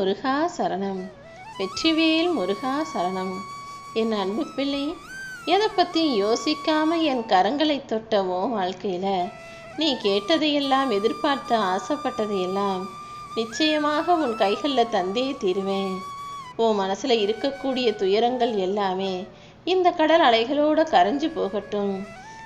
முருகா சரணம். வெற்றிவேல் முருகா சரணம். என் அன்பு பிள்ளை எதை பற்றியும் யோசிக்காம என் கரங்களை தொட்டவோ வாழ்க்கையில் நீ கேட்டதையெல்லாம் எதிர்பார்த்து ஆசைப்பட்டதையெல்லாம் நிச்சயமாக உன் கைகளில் தந்தே தீருவேன். உன் மனசில் இருக்கக்கூடிய துயரங்கள் எல்லாமே இந்த கடல் அலைகளோட கரைஞ்சு போகட்டும்.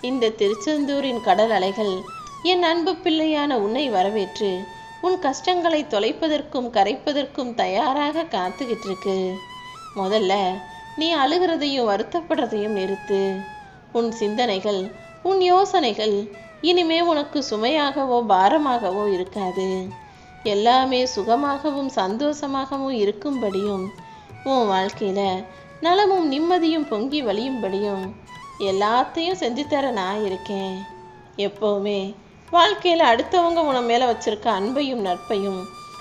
இந்த திருச்செந்தூரின் கடல் அலைகள் என் அன்பு பிள்ளையான உன்னை வரவேற்று உன் கஷ்டங்களை தொலைப்பதற்கும் கரைப்பதற்கும் தயாராக காத்துக்கிட்டு இருக்கு முதல்ல நீ அழுகிறதையும் வருத்தப்படுறதையும் நிறுத்து. உன் சிந்தனைகள் உன் யோசனைகள் இனிமே உனக்கு சுமையாகவோ பாரமாகவோ இருக்காது. எல்லாமே சுகமாகவும் சந்தோஷமாகவும் இருக்கும்படியும் உன் வாழ்க்கையில நலமும் நிம்மதியும் பொங்கி வழியும்படியும் எல்லாத்தையும் செஞ்சு தர நான் இருக்கேன். எப்போவுமே வாழ்க்கையில் அடுத்தவங்க உன மேலே வச்சிருக்க அன்பையும் நட்பையும்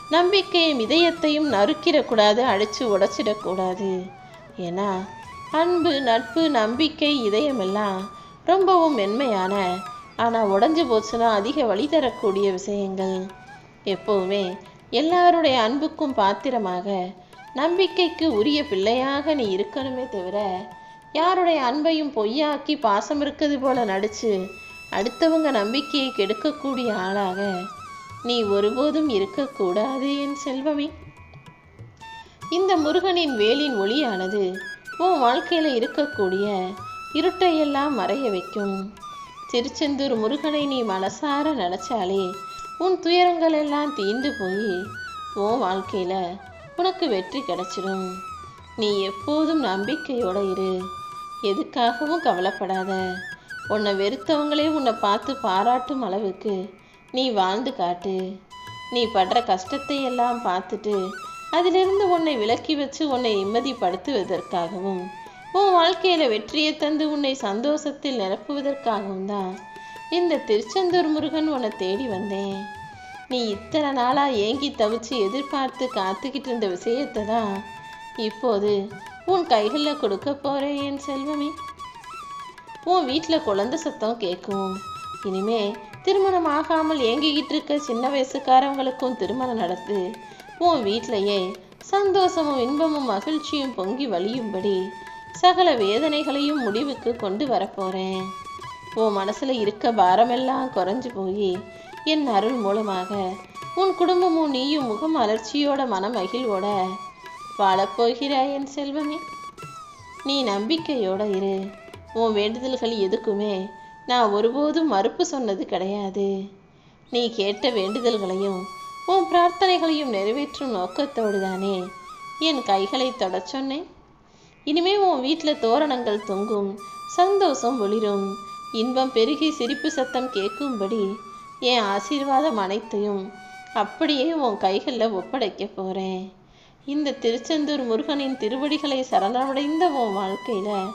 நம்பிக்கையும் இதயத்தையும் நறுக்கிடக்கூடாது அடித்து உடைச்சிடக்கூடாது. ஏன்னா அன்பு நட்பு நம்பிக்கை இதயமெல்லாம் ரொம்பவும் மென்மையான ஆனால் உடஞ்சி போச்சுன்னா அதிக வழி தரக்கூடிய விஷயங்கள். எப்போவுமே எல்லாருடைய அன்புக்கும் பாத்திரமாக நம்பிக்கைக்கு உரிய பிள்ளையாக நீ இருக்கணுமே தவிர யாருடைய அன்பையும் பொய்யாக்கி பாசம் இருக்குது போல நடிச்சு அடுத்தவங்க நம்பிக்கையை கெடுக்கக்கூடிய ஆளாக நீ ஒருபோதும் இருக்கக்கூடாது என் செல்வமே. இந்த முருகனின் வேலின் ஒளியானது உன் வாழ்க்கையில் இருக்கக்கூடிய இருட்டையெல்லாம் மறைய வைக்கும். திருச்செந்தூர் முருகனை நீ மனசார நினச்சாலே உன் துயரங்கள் எல்லாம் தீந்து போய் உன் வாழ்க்கையில் உனக்கு வெற்றி கிடைச்சிடும் நீ எப்போதும் நம்பிக்கையோட இரு. எதுக்காகவும் கவலைப்படாத. உன்னை வெறுத்தவங்களே உன்னை பார்த்து பாராட்டும் அளவுக்கு நீ வாழ்ந்து காட்டு. நீ படுற கஷ்டத்தை எல்லாம் பார்த்துட்டு அதிலிருந்து உன்னை விலக்கி வச்சு உன்னை நிம்மதிப்படுத்துவதற்காகவும் உன் வாழ்க்கையில வெற்றியை தந்து உன்னை சந்தோஷத்தில் நிரப்புவதற்காகவும் தான் இந்த திருச்செந்தூர் முருகன் உன்னை தேடி வந்தேன். நீ இத்தனை நாளா ஏங்கி தவிச்சு எதிர்பார்த்து காத்துக்கிட்டு இருந்த விஷயத்தை தான் இப்போது உன் கைகளில் கொடுக்க போறேன் என் செல்வமே. உன் வீட்டில் குழந்தை சத்தம் கேட்கும் இனிமே திருமணம் ஆகாமல் ஏங்கிக்கிட்டு இருக்க சின்ன வயசுக்காரவங்களுக்கும் திருமணம் நடத்து. உன் வீட்டிலேயே சந்தோஷமும் இன்பமும் மகிழ்ச்சியும் பொங்கி வழியும்படி சகல வேதனைகளையும் முடிவுக்கு கொண்டு வரப்போறேன் உன் மனசுல இருக்க பாரமெல்லாம் குறைஞ்சு போய் என் அருள் மூலமாக உன் குடும்பமும் நீயும் முகம் அலர்ச்சியோட மன மகிழ்வோட வாழப்போகிறாய் என் செல்வமே. நீ நம்பிக்கையோட இரு. உன் வேண்டுதல்கள் எதுக்குமே? நான் ஒருபோதும் மறுப்பு சொன்னது கிடையாது. நீ கேட்ட வேண்டுதல்களையும் உன் பிரார்த்தனைகளையும் நிறைவேற்றும் நோக்கத்தோடு தானே என் கைகளை தொடச் சொன்னேன். இனிமே உன் வீட்டில் தோரணங்கள் தொங்கும் சந்தோஷம் ஒளிரும். இன்பம் பெருகி சிரிப்பு சத்தம் கேட்கும்படி என் ஆசீர்வாதம் அனைத்தையும் அப்படியே உன் கைகளில் ஒப்படைக்க போகிறேன் இந்த திருச்செந்தூர் முருகனின் திருவடிகளை சரணமடைந்த உன் வாழ்க்கையில்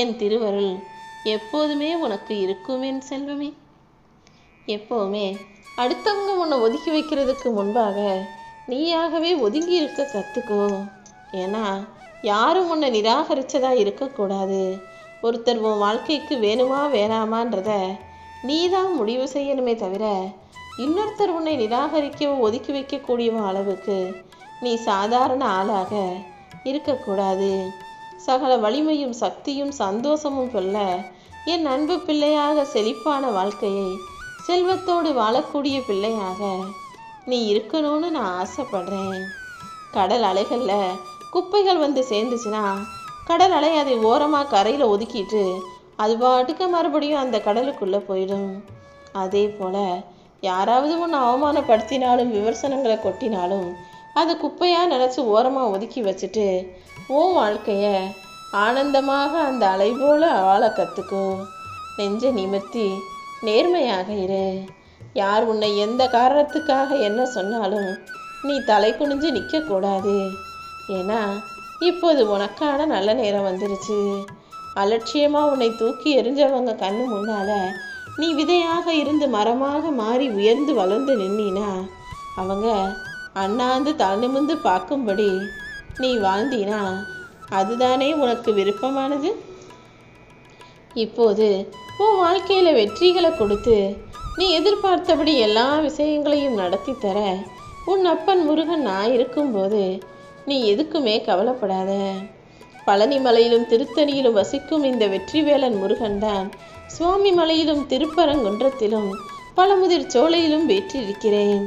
என் திருவருள் எப்போதுமே உனக்கு இருக்கும் என் செல்வமே. எப்போவுமே அடுத்தவங்க உன்னை ஒதுக்கி வைக்கிறதுக்கு முன்பாக நீயாகவே ஒதுங்கி இருக்க கற்றுக்கோ ஏன்னா யாரும் உன்னை நிராகரித்ததாக இருக்கக்கூடாது. ஒருத்தர் உன் வாழ்க்கைக்கு வேணுமா வேணாமான்றத நீ தான் முடிவு செய்யணுமே தவிர இன்னொருத்தர் உன்னை நிராகரிக்க ஒதுக்கி வைக்கக்கூடிய அளவுக்கு நீ சாதாரண ஆளாக இருக்கக்கூடாது. சகல வலிமையும் சக்தியும் சந்தோஷமும் கொள்ள என் அன்பு பிள்ளையாக செழிப்பான வாழ்க்கையை செல்வத்தோடு வாழக்கூடிய பிள்ளையாக நீ இருக்கணும்னு நான் ஆசைப்படுறேன். கடல் அலைகளில் குப்பைகள் வந்து சேர்ந்துச்சுன்னா கடல் அலை அதை ஓரமாக கரையில் ஒதுக்கிட்டு அது பாட்டுக்கு மறுபடியும் அந்த கடலுக்குள்ளே போயிடும். அதே போல் யாராவது ஒன்று அவமானப்படுத்தினாலும் விமர்சனங்களை கொட்டினாலும் அதை குப்பையாக நினச்சி ஓரமாக ஒதுக்கி வச்சுட்டு உன் வாழ்க்கையை ஆனந்தமாக அந்த அலை போல ஆள கற்றுக்கோ நெஞ்ச நிமிர்த்தி நேர்மையாக இரு. யார் உன்னை எந்த காரணத்துக்காக என்ன சொன்னாலும் நீ தலை குனிஞ்சு நிற்கக்கூடாது ஏன்னா இப்போது உனக்கான நல்ல நேரம் வந்துருச்சு. அலட்சியமாக உன்னை தூக்கி எறிஞ்சவங்க கண்ணு முன்னால் நீ விதையாக இருந்து மரமாக மாறி உயர்ந்து வளர்ந்து நின்னா அவங்க அண்ணாந்து தனிமிந்து பார்க்கும்படி நீ வாழ்ந்தினா அதுதானே உனக்கு விருப்பமானது? இப்போது உன் வாழ்க்கையில் வெற்றிகளை கொடுத்து நீ எதிர்பார்த்தபடி எல்லா விஷயங்களையும் நடத்தி தர உன் அப்பன் முருகன் நான் இருக்கும்போது நீ எதுக்குமே கவலைப்படாத. பழனி மலையிலும் திருத்தணியிலும் வசிக்கும் இந்த வெற்றிவேலன் முருகன்தான் சுவாமி மலையிலும் திருப்பரங்குன்றத்திலும் பழமுதிர் சோலையிலும் வீற்றிருக்கிறேன்.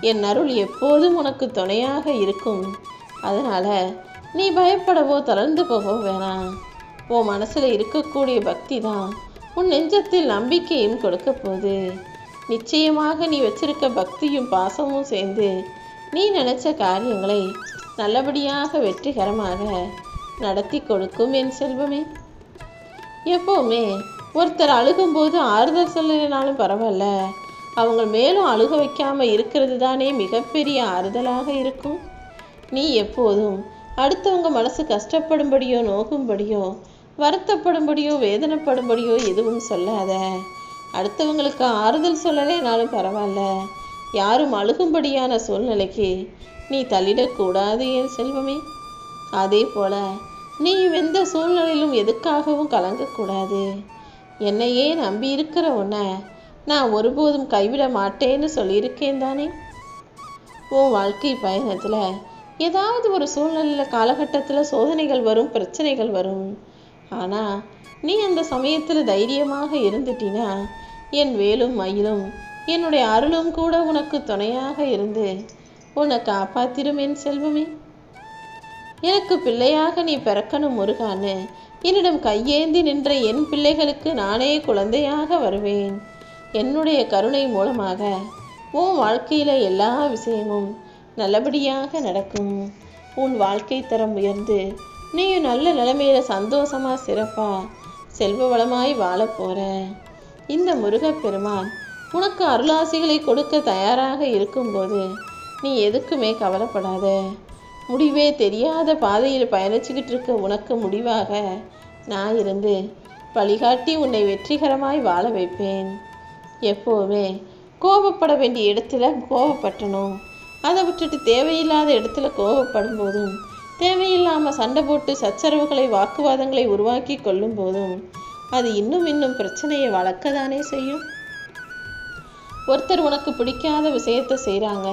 என் அருள் எப்போதும் உனக்கு துணையாக இருக்கும். அதனால் நீ பயப்படவோ தளர்ந்து போகவோ வேணாம். உன் மனசில் இருக்கக்கூடிய பக்தி தான் உன் நெஞ்சத்தில் நம்பிக்கையும் கொடுக்க போகுது. நிச்சயமாக நீ வச்சிருக்க பக்தியும் பாசமும் சேர்ந்து நீ நினச்ச காரியங்களை நல்லபடியாக வெற்றிகரமாக நடத்தி கொடுக்கும் என் செல்வமே. எப்போவுமே ஒருத்தர் அழுகும்போது ஆறுதல் சொல்லலைனாலும் பரவாயில்ல. அவங்க மேலும் அழுக வைக்காமல் இருக்கிறது தானே மிகப்பெரிய ஆறுதலாக இருக்கும். நீ எப்போதும் அடுத்தவங்க மனசு கஷ்டப்படும்படியோ நோக்கும்படியோ வருத்தப்படும்படியோ வேதனைப்படும்படியோ எதுவும் சொல்லாத. அடுத்தவங்களுக்கு ஆறுதல் சொல்லலைனாலும் பரவாயில்ல. யாரும் அழுகும்படியான சூழ்நிலைக்கு நீ தள்ளிடக்கூடாது என் செல்வமே? அதே போல நீ எந்த சூழ்நிலையிலும் எதுக்காகவும் கலங்கக்கூடாது. என்னையே நம்பி இருக்கிற உன்னை நான் ஒருபோதும் கைவிட மாட்டேன்னு சொல்லியிருக்கேன் தானே? உன் வாழ்க்கை பயணத்தில் ஏதாவது ஒரு சூழ்நிலையில் காலகட்டத்தில் சோதனைகள் வரும் பிரச்சனைகள் வரும். ஆனால் நீ அந்த சமயத்தில் தைரியமாக இருந்துட்டினா என் வேலும் மயிலும் என்னுடைய அருளும் கூட உனக்கு துணையாக இருந்து உன்னை காப்பாத்திரும் என் செல்வமே. எனக்கு பிள்ளையாக நீ பிறக்கணும் முருகான்னு என்னிடம் கையேந்தி நின்ற என் பிள்ளைகளுக்கு நானே குழந்தையாக வருவேன். என்னுடைய கருணை மூலமாக உன் வாழ்க்கையில் எல்லா விஷயமும் நல்லபடியாக நடக்கும். உன் வாழ்க்கை தரம் உயர்ந்து நீயும் நல்ல நிலைமையில சந்தோஷமா சிறப்பாக செல்வ வளமாய் வாழப் இந்த முருகப்பெருமான் உனக்கு அருளாசிகளை கொடுக்க தயாராக இருக்கும்போது நீ எதுக்குமே கவலைப்படாத. முடிவே தெரியாத பாதையில் பயணிச்சுக்கிட்டு இருக்க உனக்கு முடிவாக நான் இருந்து வழிகாட்டி உன்னை வெற்றிகரமாய் வாழ வைப்பேன். எப்போவுமே கோபப்பட வேண்டிய இடத்துல கோபப்பட்டணும். அதை விட்டுட்டு தேவையில்லாத இடத்துல கோபப்படும் போதும் தேவையில்லாமல் சண்டை போட்டு சச்சரவுகளை வாக்குவாதங்களை உருவாக்கி கொள்ளும் போதும் அது இன்னும் இன்னும் பிரச்சனையை வளர்க்க தானே செய்யும். ஒருத்தர் உனக்கு பிடிக்காத விஷயத்த செய்கிறாங்க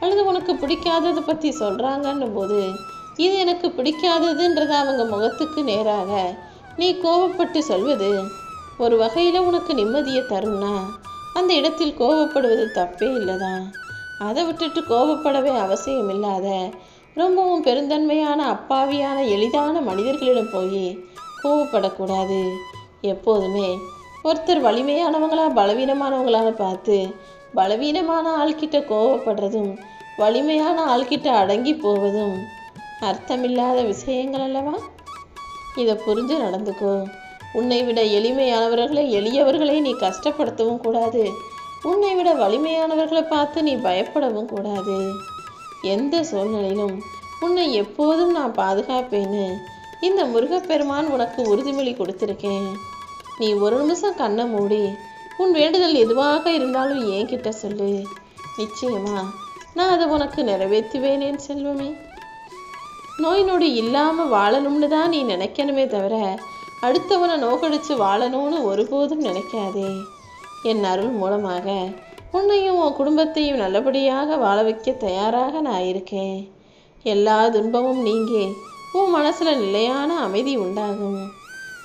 அல்லது உனக்கு பிடிக்காததை பற்றி சொல்கிறாங்கன்னும் போது இது எனக்கு பிடிக்காததுன்றத அவங்க முகத்துக்கு நேராக நீ கோபப்பட்டு சொல்வது ஒரு வகையில் உனக்கு நிம்மதியை தரும்னா அந்த இடத்தில் கோபப்படுவது தப்பே இல்லைதான். அதை விட்டுட்டு கோபப்படவே அவசியம் இல்லாத ரொம்பவும் பெருந்தன்மையான அப்பாவியான எளிதான மனிதர்களிடம் போய் கோபப்படக்கூடாது. எப்போதுமே ஒருத்தர் வலிமையானவங்களா பலவீனமானவங்களான பார்த்து பலவீனமான ஆள்கிட்ட கோவப்படுறதும் வலிமையான ஆள்கிட்ட அடங்கி போவதும் அர்த்தமில்லாத விஷயங்கள் அல்லவா? இதை புரிஞ்சு நடந்துக்கோ. உன்னை விட எளிமையானவர்களை எளியவர்களை நீ கஷ்டப்படுத்தவும் கூடாது. உன்னை விட வலிமையானவர்களை பார்த்து நீ பயப்படவும் கூடாது. எந்த சூழ்நிலையிலும் உன்னை எப்போதும் நான் பாதுகாப்பேன்னு இந்த முருகப்பெருமான் உனக்கு உறுதிமொழி கொடுத்துருக்கேன். நீ ஒரு நிமிஷம் கண்ணை மூடி உன் வேண்டுதல் எதுவாக இருந்தாலும் என்கிட்ட சொல்லு. நிச்சயமா நான் அதை உனக்கு நிறைவேற்றுவேனேன் செல்வமே. நோய் நொடி இல்லாமல் வாழணும்னு தான் நீ நினைக்கணுமே தவிர அடுத்தவனை நோக்கடிச்சு வாழணும்னு ஒருபோதும் நினைக்காதே. என் அருள் மூலமாக உன்னையும் உன் குடும்பத்தையும் நல்லபடியாக வாழ வைக்க தயாராக நான் இருக்கேன். எல்லா துன்பமும் நீங்கி. உன் மனசில் நிலையான அமைதி உண்டாகும்.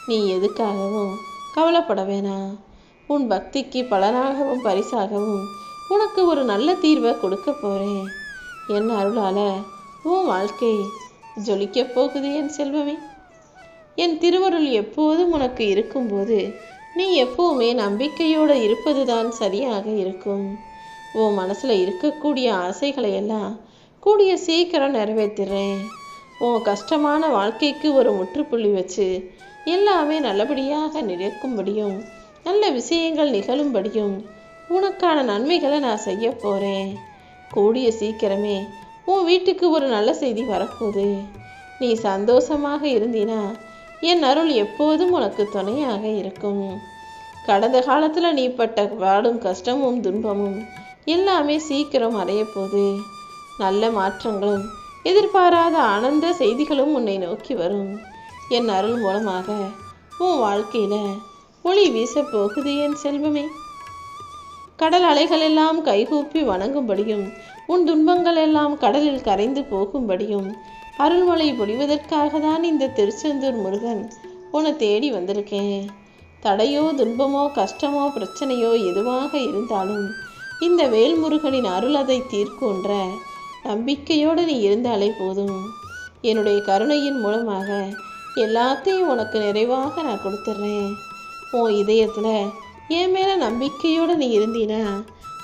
நீ எதுக்காகவும் கவலைப்பட வேணாம் உன் பக்திக்கு பலனாகவும் பரிசாகவும் உனக்கு ஒரு நல்ல தீர்வை கொடுக்க போகிறேன் என் அருளால் உன் வாழ்க்கை ஜொலிக்கப் போகுது என் செல்வமே. என் திருவருள் எப்போதும் உனக்கு இருக்கும்போது நீ எப்போவுமே நம்பிக்கையோடு இருப்பதுதான் சரியாக இருக்கும். உன் மனசில் இருக்கக்கூடிய ஆசைகளை எல்லாம் கூடிய சீக்கிரம் நிறைவேற்றுறேன் உன் கஷ்டமான வாழ்க்கைக்கு ஒரு முற்றுப்புள்ளி வச்சு எல்லாமே நல்லபடியாக நிற்கும்படியும் நல்ல விஷயங்கள் நிகழும்படியும் உனக்கான நன்மைகளை நான் செய்ய போகிறேன் கூடிய சீக்கிரமே உன் வீட்டுக்கு ஒரு நல்ல செய்தி வரப்போகுது. நீ சந்தோஷமாக இருந்தீனா என் அருள் எப்போதும் உனக்கு துணையாக இருக்கும். கடந்த காலத்தில் நீ பட்ட பாடும் கஷ்டமும் துன்பமும் எல்லாமே சீக்கிரம் அடையப்போது நல்ல மாற்றங்களும் எதிர்பாராத ஆனந்த செய்திகளும் உன்னை நோக்கி வரும். என் அருள் மூலமாக உன் வாழ்க்கையில் ஒளி வீசப் போகுது என் செல்வமே. கடல் அலைகள் எல்லாம் கைகூப்பி வணங்கும்படியும் உன் துன்பங்கள் எல்லாம் கடலில் கரைந்து போகும்படியும் அருள்மலை பொழிவதற்காக தான் இந்த திருச்செந்தூர் முருகன் உன்னை தேடி வந்திருக்கேன். தடையோ துன்பமோ கஷ்டமோ பிரச்சனையோ எதுவாக இருந்தாலும் இந்த வேல்முருகனின் அருள் அதை தீர்க்குன்ற நம்பிக்கையோடு நீ இருந்தாலே போதும். என்னுடைய கருணையின் மூலமாக எல்லாத்தையும் உனக்கு நிறைவாக நான் கொடுத்துட்றேன் உன் இதயத்தில் என் மேலே நம்பிக்கையோடு நீ இருந்தீனா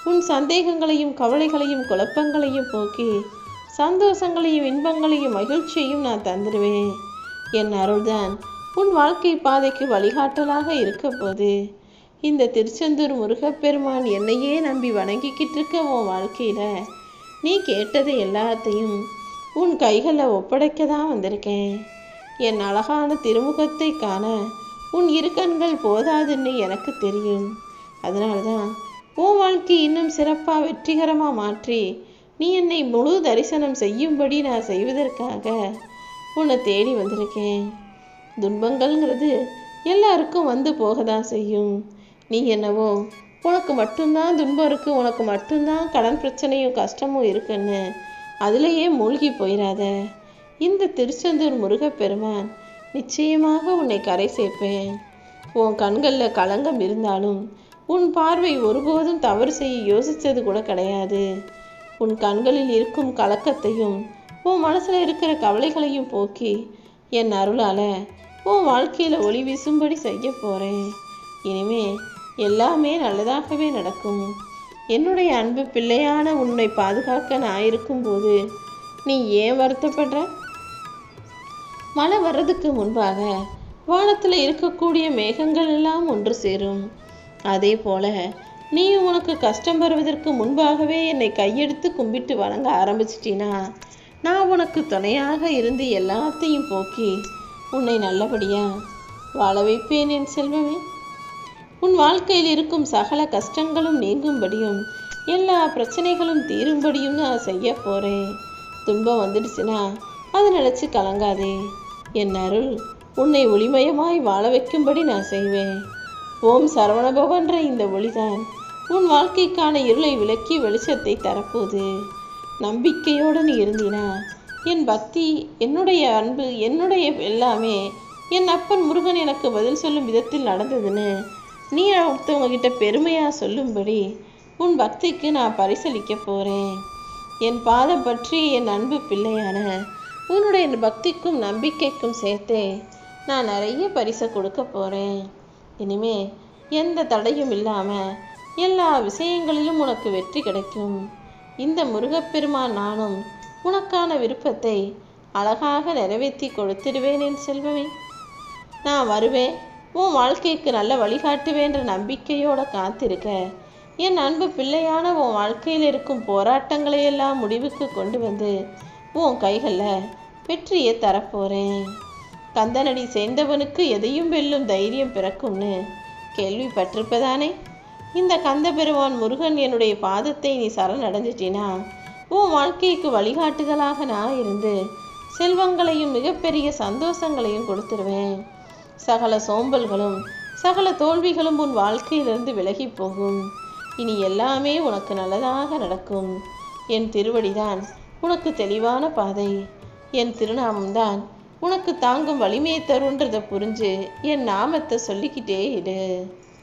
உன் சந்தேகங்களையும் கவலைகளையும் குழப்பங்களையும் போக்கி சந்தோஷங்களையும் இன்பங்களையும் மகிழ்ச்சியையும் நான் தந்துடுவேன் என் அருள்தான் உன் வாழ்க்கை பாதைக்கு வழிகாட்டலாக இருக்க போது இந்த திருச்செந்தூர் முருகப்பெருமான் என்னையே நம்பி வணங்கிக்கிட்டு இருக்க உன் வாழ்க்கையில் நீ கேட்டது எல்லாத்தையும் உன் கைகளில் ஒப்படைக்க தான் வந்திருக்கேன். என் அழகான திருமுகத்தை காண உன் இருக்கண்கள் போதாதுன்னு எனக்கு தெரியும். அதனால தான் உன் வாழ்க்கை இன்னும் சிறப்பாக வெற்றிகரமாக மாற்றி நீ என்னை முழு தரிசனம் செய்யும்படி நான் செய்வதற்காக உன்னை தேடி வந்திருக்கேன். துன்பங்கள்ங்கிறது எல்லாருக்கும் வந்து போக தான் செய்யும். நீ என்னவோ உனக்கு மட்டும்தான் துன்பம் இருக்குது உனக்கு மட்டும்தான் கடன் பிரச்சனையும் கஷ்டமும் இருக்குன்னு அதிலேயே மூழ்கி போயிடாத இந்த திருச்செந்தூர் முருகப்பெருமான் நிச்சயமாக உன்னை கரை சேர்ப்பேன். உன் கண்களில் களங்கம் இருந்தாலும் உன் பார்வை ஒருபோதும் தவறு செய்ய யோசித்தது கூட கிடையாது. உன் கண்களில் இருக்கும் கலக்கத்தையும் உன் மனசில் இருக்கிற கவலைகளையும் போக்கி என் அருளால் உன் வாழ்க்கையில் ஒளி வீசும்படி செய்ய போகிறேன் இனிமே எல்லாமே நல்லதாகவே நடக்கும். என்னுடைய அன்பு பிள்ளையான உன்னை பாதுகாக்க நான் இருக்கும்போது நீ ஏன் வருத்தப்படுற? மழை வர்றதுக்கு முன்பாக வானத்தில் இருக்கக்கூடிய மேகங்கள் எல்லாம் ஒன்று சேரும். அதே போல நீ உனக்கு கஷ்டம் வருவதற்கு முன்பாகவே என்னை கையெடுத்து கும்பிட்டு வணங்க ஆரம்பிச்சிட்டினா நான் உனக்கு துணையாக இருந்து எல்லாத்தையும் போக்கி உன்னை நல்லபடியா வாழ வைப்பேன் என் செல்வமே. உன் வாழ்க்கையில் இருக்கும் சகல கஷ்டங்களும் நீங்கும்படியும் எல்லா பிரச்சனைகளும் தீரும்படியும் நான் செய்ய போகிறேன் துன்பம் வந்துடுச்சுன்னா அதை நினச்சி கலங்காதே. என் அருள் உன்னை ஒளிமயமாய் வாழ வைக்கும்படி நான் செய்வேன். ஓம் சரவணபவன்ற இந்த ஒளிதான். உன் வாழ்க்கைக்கான இருளை விளக்கி வெளிச்சத்தை தரப்போது. நம்பிக்கையோடு நீ இருந்தினா என் பக்தி என்னுடைய அன்பு என்னுடைய எல்லாமே என் அப்பன் முருகன் எனக்கு பதில் சொல்லும் விதத்தில் நடந்ததுன்னு நீ ஒருத்தவங்க கிட்ட பெருமையாக சொல்லும்படி உன் பக்திக்கு நான் பரிசளிக்க போகிறேன் என் பாதம் பற்றி என் அன்பு பிள்ளையான உன்னுடைய பக்திக்கும் நம்பிக்கைக்கும் சேர்த்தே நான் நிறைய பரிசை கொடுக்க போகிறேன் இனிமே எந்த தடையும் இல்லாமல் எல்லா விஷயங்களிலும் உனக்கு வெற்றி கிடைக்கும். இந்த முருகப்பெருமான் நானும் உனக்கான விருப்பத்தை அழகாக நிறைவேற்றி கொடுத்துடுவேன் என் செல்வமே. நான் வருவேன். உன் வாழ்க்கைக்கு நல்ல வழிகாட்டுவேன்ற நம்பிக்கையோட காத்திருக்க. என் அன்பு பிள்ளையான உன் வாழ்க்கையில் இருக்கும் போராட்டங்களை எல்லாம் முடிவுக்கு கொண்டு வந்து உன் கைகளில் வெற்றியை தரப்போகிறேன் கந்தனடி சேர்ந்தவனுக்கு எதையும் வெல்லும் தைரியம் பிறக்கும்னு கேள்விப்பட்டிருப்பதானே? இந்த கந்த பெருவான் முருகன் என்னுடைய பாதத்தை நீ சரணடைஞ்சிட்டினா உன் வாழ்க்கைக்கு வழிகாட்டுதலாக நான் இருந்து செல்வங்களையும் மிகப்பெரிய சந்தோஷங்களையும் கொடுத்துருவேன். சகல சோம்பல்களும் சகல தோல்விகளும் உன் வாழ்க்கையிலிருந்து விலகி போகும். இனி எல்லாமே உனக்கு நல்லதாக நடக்கும். என் திருவடிதான் உனக்கு தெளிவான பாதை. என் திருநாமம்தான் உனக்கு தாங்கும் வலிமையை தருன்றதை புரிஞ்சு என் நாமத்தை சொல்லிக்கிட்டே இடு